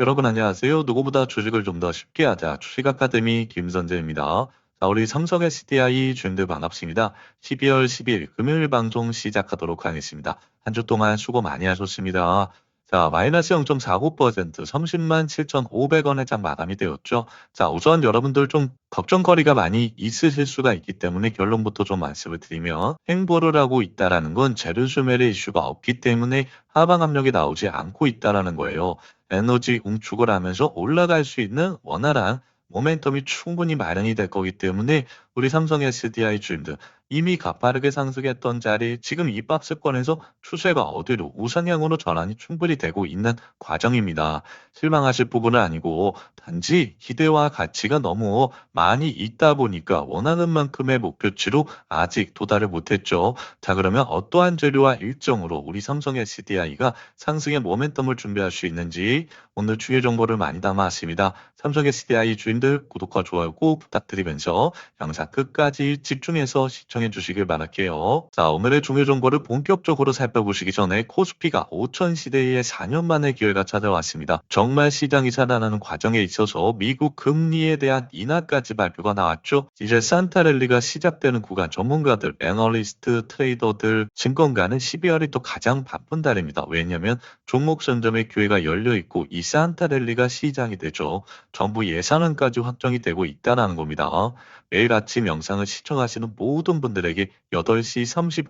여러분 안녕하세요. 누구보다 주식을 좀 더 쉽게 하자. 주식 아카데미 김선재입니다. 자, 우리 삼성 SDI 주인들 반갑습니다. 12월 10일 금요일 방송 시작하도록 하겠습니다. 한 주 동안 수고 많이 하셨습니다. 자, 마이너스 0.49% 30만 7,500원의 장 마감이 되었죠. 자, 우선 여러분들 좀 걱정거리가 많이 있으실 수가 있기 때문에 결론부터 좀 말씀을 드리면 행보를 하고 있다라는 건 재료수멜의 이슈가 없기 때문에 하방 압력이 나오지 않고 있다라는 거예요. 에너지 응축을 하면서 올라갈 수 있는 원활한 모멘텀이 충분히 마련이 될 거기 때문에 우리 삼성 SDI 주임들 이미 가파르게 상승했던 자리 지금 이 박스권에서 추세가 어디로 우상향으로 전환이 충분히 되고 있는 과정입니다. 실망하실 부분은 아니고 단지 기대와 가치가 너무 많이 있다 보니까 원하는 만큼의 목표치로 아직 도달을 못했죠. 자 그러면 어떠한 재료와 일정으로 우리 삼성 SDI가 상승의 모멘텀을 준비할 수 있는지 오늘 주요 정보를 많이 담아왔습니다. 삼성 SDI 주인들 구독과 좋아요 꼭 부탁드리면서 영상 끝까지 집중해서 시청 해 주시길 바랄게요. 자, 오늘의 중요 정보를 본격적으로 살펴보시기 전에 코스피가 5천 시대의 4년 만의 기회가 찾아왔습니다. 정말 시장이 살아나는 과정에 있어서 미국 금리에 대한 인하까지 발표가 나왔죠. 이제 산타랠리가 시작되는 구간 전문가들, 애널리스트, 트레이더들, 증권가는 12월이 또 가장 바쁜 달입니다. 왜냐하면 종목 선점의 기회가 열려 있고 이 산타랠리가 시작이 되죠. 정부 예산안까지 확정이 되고 있다는 겁니다. 매일 아침 영상을 시청하시는 모든 분들 에게 8시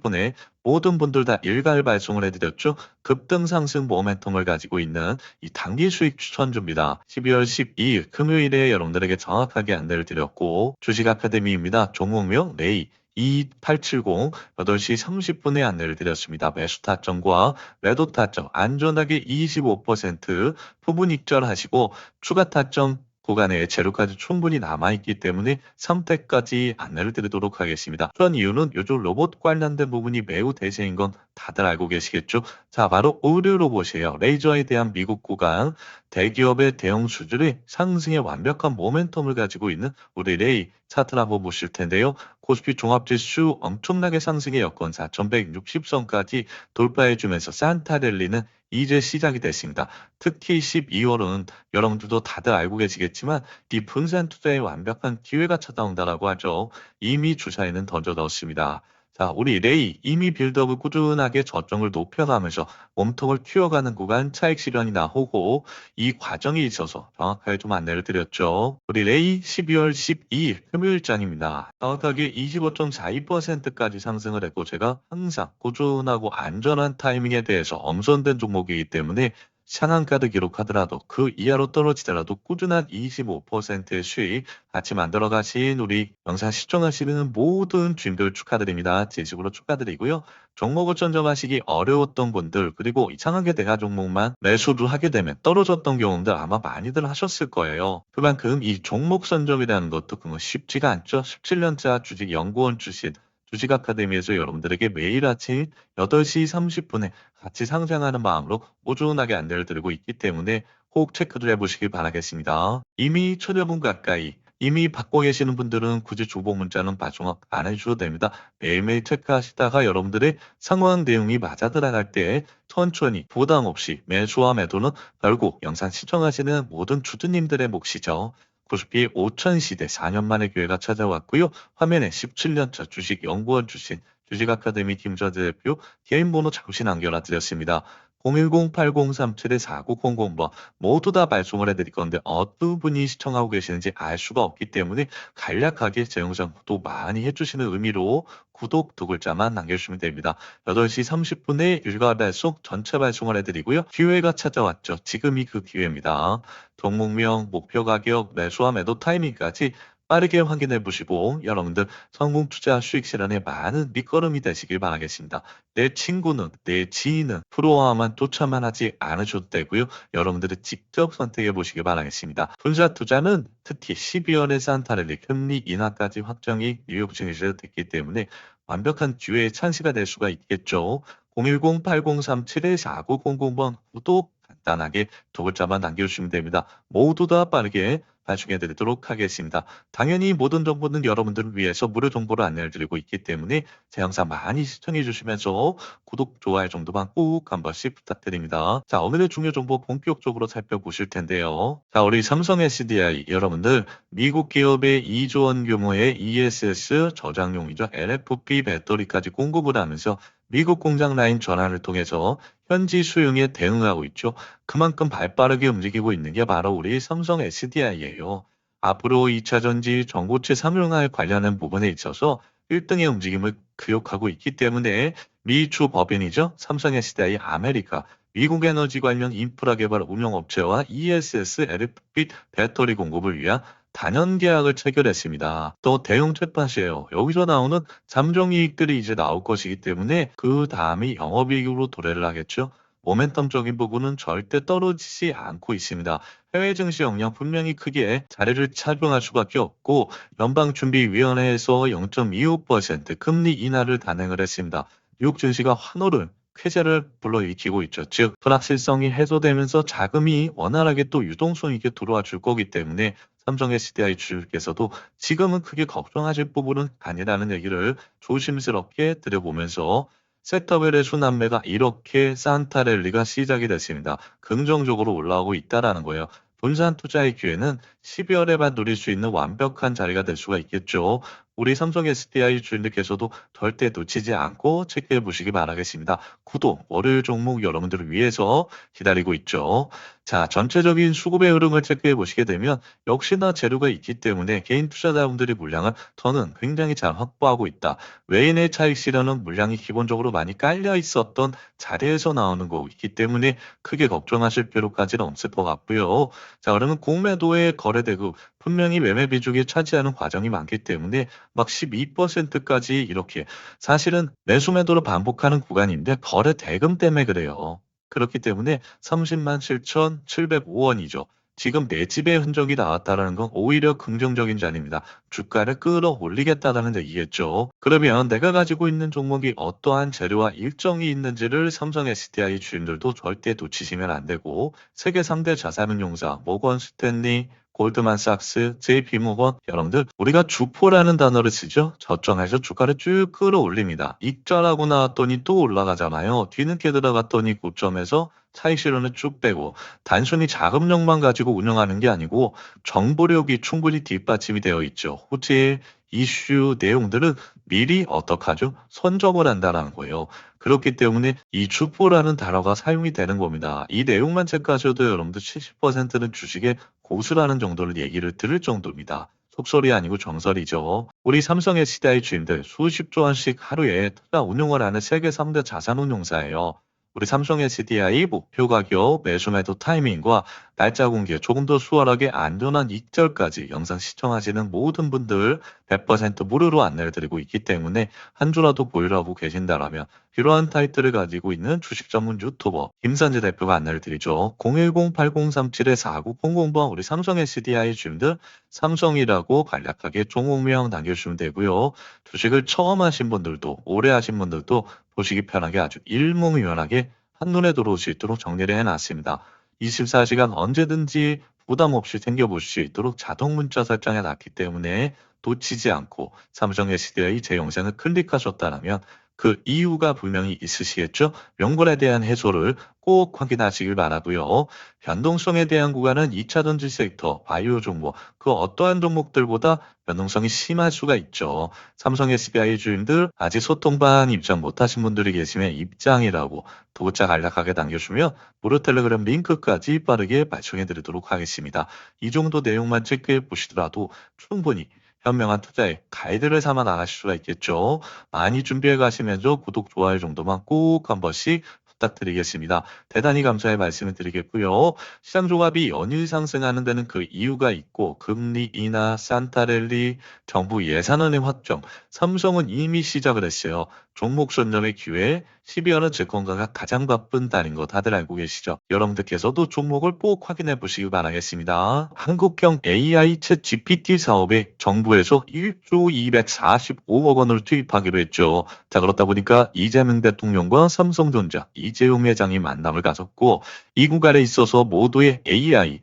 30분에 모든 분들 다 일괄 발송을 해드렸죠. 급등 상승 모멘텀을 가지고 있는 이 단기 수익 추천주입니다. 12월 12일 금요일에 여러분들에게 정확하게 안내를 드렸고 주식 아카데미입니다. 종목명 레이 2870 8시 30분에 안내를 드렸습니다. 매수 타점과 매도 타점 안전하게 25% 부분 익절하시고 추가 타점 구간에 재료까지 충분히 남아있기 때문에 선택까지 안내를 드리도록 하겠습니다. 그런 이유는 요즘 로봇 관련된 부분이 매우 대세인 건 다들 알고 계시겠죠? 자, 바로 의류 로봇이에요. 레이저에 대한 미국 구간, 대기업의 대형 수준의 상승의 완벽한 모멘텀을 가지고 있는 우리 레이 차트를 한번 보실 텐데요. 코스피 종합지수 엄청나게 상승의 여건 4,160선까지 돌파해주면서 산타랠리는 이제 시작이 됐습니다. 특히 12월은 여러분들도 다들 알고 계시겠지만 이 분산 투자의 완벽한 기회가 찾아온다라고 하죠. 이미 주사에는 던져 넣었습니다. 자, 우리 레이 이미 빌드업을 꾸준하게 저점을 높여가면서 몸통을 튀어가는 구간 차익 실현이 나오고 이 과정에 있어서 정확하게 좀 안내를 드렸죠. 우리 레이 12월 12일 금요일장입니다. 정확하게 25.42%까지 상승을 했고 제가 항상 꾸준하고 안전한 타이밍에 대해서 엄선된 종목이기 때문에 상한가를 기록하더라도 그 이하로 떨어지더라도 꾸준한 25%의 수익 같이 만들어 가신 우리 영상 시청하시는 모든 주인들 축하드립니다. 진심으로 축하드리고요. 종목을 선점하시기 어려웠던 분들 그리고 이상하게 대가 종목만 매수를 하게 되면 떨어졌던 경우들 아마 많이들 하셨을 거예요. 그만큼 이 종목 선점이라는 것도 그거 쉽지가 않죠. 17년차 주식 연구원 출신 주식 아카데미에서 여러분들에게 매일 아침 8시 30분에 같이 상생하는 마음으로 꾸준하게 안내를 드리고 있기 때문에 꼭 체크를 해보시길 바라겠습니다. 이미 천여 분 가까이 이미 받고 계시는 분들은 굳이 주보 문자는 발송 안 해주셔도 됩니다. 매일매일 체크하시다가 여러분들의 상황 내용이 맞아 들어갈 때 천천히 부담 없이 매수와 매도는 결국 영상 시청하시는 모든 주주님들의 몫이죠. 코스피 5천 시대 4년 만에 기회가 찾아왔고요. 화면에 17년차 주식 연구원 출신 주식 아카데미 팀저 대표 개인 번호 잠시 남겨놔드렸습니다. 010-8037-4900번 모두 다 발송을 해드릴 건데 어떤 분이 시청하고 계시는지 알 수가 없기 때문에 간략하게 제 영상 또 많이 해주시는 의미로 구독 두 글자만 남겨주시면 됩니다. 8시 30분에 일괄 발송 전체 발송을 해드리고요. 기회가 찾아왔죠. 지금이 그 기회입니다. 종목명, 목표 가격, 매수와 매도 타이밍까지 빠르게 확인해 보시고 여러분들 성공 투자 수익 실현에 많은 밑거름이 되시길 바라겠습니다. 내 친구는 내 지인은 프로와만 쫓아만 하지 않으셔도 되고요. 여러분들이 직접 선택해 보시길 바라겠습니다. 분사 투자는 특히 12월에 산타랠리 금리 인하까지 확정이 증시에 됐기 때문에 완벽한 기회의 찬스가 될 수가 있겠죠. 010-8037-4900번 구독 간단하게 두 글자만 남겨주시면 됩니다. 모두 다 빠르게 발송해 드리도록 하겠습니다. 당연히 모든 정보는 여러분들을 위해서 무료 정보를 안내해 드리고 있기 때문에 제 영상 많이 시청해 주시면서 구독, 좋아요 정도만 꼭 한 번씩 부탁드립니다. 자, 오늘의 중요 정보 본격적으로 살펴보실 텐데요. 자, 우리 삼성 SDI 여러분들 미국 기업의 2조 원 규모의 ESS 저장용이죠. LFP 배터리까지 공급을 하면서 미국 공장 라인 전환을 통해서 현지 수용에 대응하고 있죠. 그만큼 발빠르게 움직이고 있는 게 바로 우리 삼성 SDI예요. 앞으로 2차 전지 전고체 상용화에 관련한 부분에 있어서 1등의 움직임을 기록하고 있기 때문에 미 주 법인이죠. 삼성 SDI 아메리카 미국 에너지 관련 인프라 개발 운영업체와 ESS LFP 배터리 공급을 위한 단연 계약을 체결했습니다. 또 대형 챗팟이에요. 여기서 나오는 잠정 이익들이 이제 나올 것이기 때문에 그 다음이 영업이익으로 도래를 하겠죠. 모멘텀적인 부분은 절대 떨어지지 않고 있습니다. 해외 증시 영향 분명히 크게 자리를 착용할 수밖에 없고 연방준비위원회에서 0.25% 금리 인하를 단행을 했습니다. 미국 증시가 환호를 쾌재를 불러일으키고 있죠. 즉 불확실성이 해소되면서 자금이 원활하게 또 유동성 있게 들어와 줄 거기 때문에 삼성 SDI 주주께서도 지금은 크게 걱정하실 부분은 아니라는 얘기를 조심스럽게 들여보면서 셋터벨의 순환매가 이렇게 산타랠리가 시작이 됐습니다. 긍정적으로 올라오고 있다라는 거예요. 분산 투자의 기회는 12월에만 누릴 수 있는 완벽한 자리가 될 수가 있겠죠. 우리 삼성 SDI 주인들께서도 절대 놓치지 않고 체크해 보시기 바라겠습니다. 구독, 월요일 종목 여러분들을 위해서 기다리고 있죠. 자, 전체적인 수급의 흐름을 체크해 보시게 되면 역시나 재료가 있기 때문에 개인 투자자분들의 물량을 더는 굉장히 잘 확보하고 있다. 외인의 차익 실현은 물량이 기본적으로 많이 깔려 있었던 자리에서 나오는 거기 때문에 크게 걱정하실 필요까지는 없을 것 같고요. 자, 그러면 공매도에 거 래되고 분명히 매매 비중이 차지하는 과정이 많기 때문에 막 12%까지 이렇게 사실은 매수 매도를 반복하는 구간인데 거래 대금 때문에 그래요. 그렇기 때문에 30만 7,705원이죠. 지금 내 집의 흔적이 나왔다는 건 오히려 긍정적인 자리입니다. 주가를 끌어올리겠다라는 얘기겠죠. 그러면 내가 가지고 있는 종목이 어떠한 재료와 일정이 있는지를 삼성 SDI 주인들도 절대 놓치시면 안 되고 세계 3대 자산운용사 모건 스탠리 골드만삭스, JP모건 여러분들 우리가 주포라는 단어를 쓰죠. 저점에서 주가를 쭉 끌어올립니다. 익절하고 나왔더니 또 올라가잖아요. 뒤늦게 들어갔더니 고점에서 차익 실현을 쭉 빼고 단순히 자금력만 가지고 운영하는 게 아니고 정보력이 충분히 뒷받침이 되어 있죠. 호재 이슈 내용들은 미리 어떡하죠? 선점을 한다는 거예요. 그렇기 때문에 이 주포라는 단어가 사용이 되는 겁니다. 이 내용만 체크하셔도 여러분들 70%는 주식의 고수라는 정도를 얘기를 들을 정도입니다. 속설이 아니고 정설이죠. 우리 삼성의 시대의 주인들 수십조 원씩 하루에 투자 운용을 하는 세계 3대 자산 운용사예요. 우리 삼성 SDI 목표 가격, 매수 매도 타이밍과 날짜 공개 조금 더 수월하게 안전한 익절까지 영상 시청하시는 모든 분들 100% 무료로 안내를 드리고 있기 때문에 한 주라도 보유하고 계신다라면 이러한 타이틀을 가지고 있는 주식 전문 유튜버 김선재 대표가 안내를 드리죠. 010-8037-4900번 우리 삼성 SDI 주인들 삼성이라고 간략하게 종목명 남겨주시면 되고요. 주식을 처음 하신 분들도 오래 하신 분들도 보시기 편하게 아주 일목요연하게 한눈에 들어올 수 있도록 정리를 해놨습니다. 24시간 언제든지 부담 없이 챙겨보실 수 있도록 자동 문자 설정해 놨기 때문에 놓치지 않고 삼성 SDI 제 영상을 클릭하셨다면 그 이유가 분명히 있으시겠죠? 명분에 대한 해소를 꼭 확인하시길 바라고요. 변동성에 대한 구간은 2차 전지 섹터, 바이오 종목, 그 어떠한 종목들보다 변동성이 심할 수가 있죠. 삼성 SBI 주인들 아직 소통반 입장 못하신 분들이 계시면 입장이라고 도구자 간략하게 남겨주면 무료 텔레그램 링크까지 빠르게 발송해 드리도록 하겠습니다. 이 정도 내용만 체크해 보시더라도 충분히 현명한 투자에 가이드를 삼아 나가실 수가 있겠죠. 많이 준비해 가시면서 구독, 좋아요 정도만 꼭 한 번씩 부탁드리겠습니다. 대단히 감사의 말씀을 드리겠고요. 시장 조합이 연일 상승하는 데는 그 이유가 있고 금리 인하, 산타랠리, 정부 예산안의 확정, 삼성은 이미 시작을 했어요. 종목 선점의 기회, 12월은 증권가가 가장 바쁜 달인 거 다들 알고 계시죠? 여러분들께서도 종목을 꼭 확인해 보시기 바라겠습니다. 한국형 AI 챗 GPT 사업에 정부에서 1조 245억 원을 투입하기로 했죠. 자, 그렇다 보니까 이재명 대통령과 삼성전자 이재용 회장이 만남을 가졌고 이 구간에 있어서 모두의 AI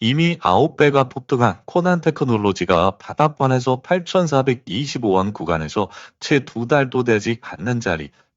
이미 9배가 폭등한 코난 테크놀로지가 바닥권에서 8,425원 구간에서 채 두 달도 되지 않는 자리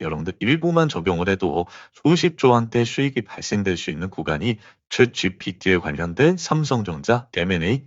여러분들 일부만 적용을 해도 수십조 원대 수익이 발생될 수 있는 구간이 챗 GPT에 관련된 삼성전자 M&A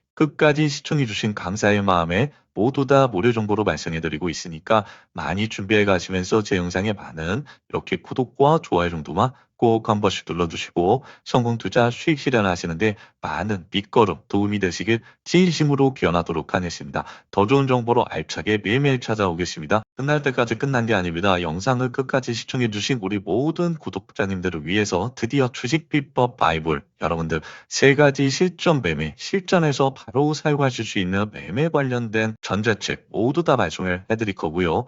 끝까지 시청해주신 감사의 마음에 모두 다 무료 정보로 발송해드리고 있으니까 많이 준비해 가시면서 제 영상에 많은 이렇게 구독과 좋아요 정도만 꼭 한 번씩 눌러주시고 성공 투자 수익 실현하시는데 많은 밑거름 도움이 되시길 진심으로 기원하도록 하겠습니다. 더 좋은 정보로 알차게 매일매일 찾아오겠습니다. 끝날 때까지 끝난 게 아닙니다. 영상을 끝까지 시청해주신 우리 모든 구독자님들을 위해서 드디어 주식 비법 바이블 여러분들 세 가지 실전 매매 실전에서 바로 사용하실 수 있는 매매 관련된 전자책 모두 다 발송을 해드릴 거고요.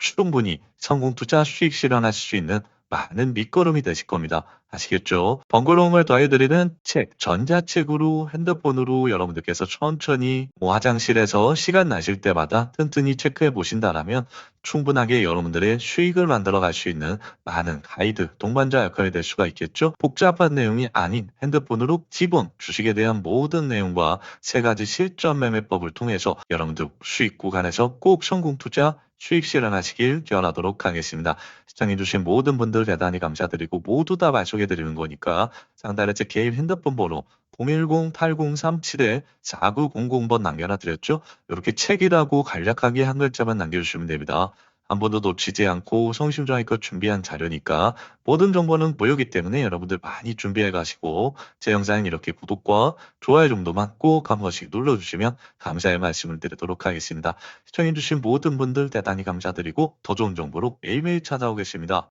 충분히 성공 투자 수익 실현하실 수 있는 많은 밑거름이 되실 겁니다. 아시겠죠? 번거로움을 더해드리는 책, 전자책으로 핸드폰으로 여러분들께서 천천히 뭐 화장실에서 시간 나실 때마다 튼튼히 체크해 보신다라면 충분하게 여러분들의 수익을 만들어 갈 수 있는 많은 가이드, 동반자 역할이 될 수가 있겠죠? 복잡한 내용이 아닌 핸드폰으로 기본 주식에 대한 모든 내용과 세 가지 실전 매매법을 통해서 여러분들 수익 구간에서 꼭 성공 투자, 수익 실현하시길 기원하도록 하겠습니다. 시청해주신 모든 분들 대단히 감사드리고 모두 다말 소해드리는 거니까 상단에 제 개인 핸드폰 번호 010-8037-4900번 남겨놔 드렸죠? 이렇게 책이라고 간략하게 한 글자만 남겨주시면 됩니다. 한 번도 놓치지 않고 성심성의껏 준비한 자료니까 모든 정보는 무료이기 때문에 여러분들 많이 준비해 가시고 제 영상은 이렇게 구독과 좋아요 정도만 꼭 한 번씩 눌러주시면 감사의 말씀을 드리도록 하겠습니다. 시청해주신 모든 분들 대단히 감사드리고 더 좋은 정보로 매일매일 찾아오겠습니다.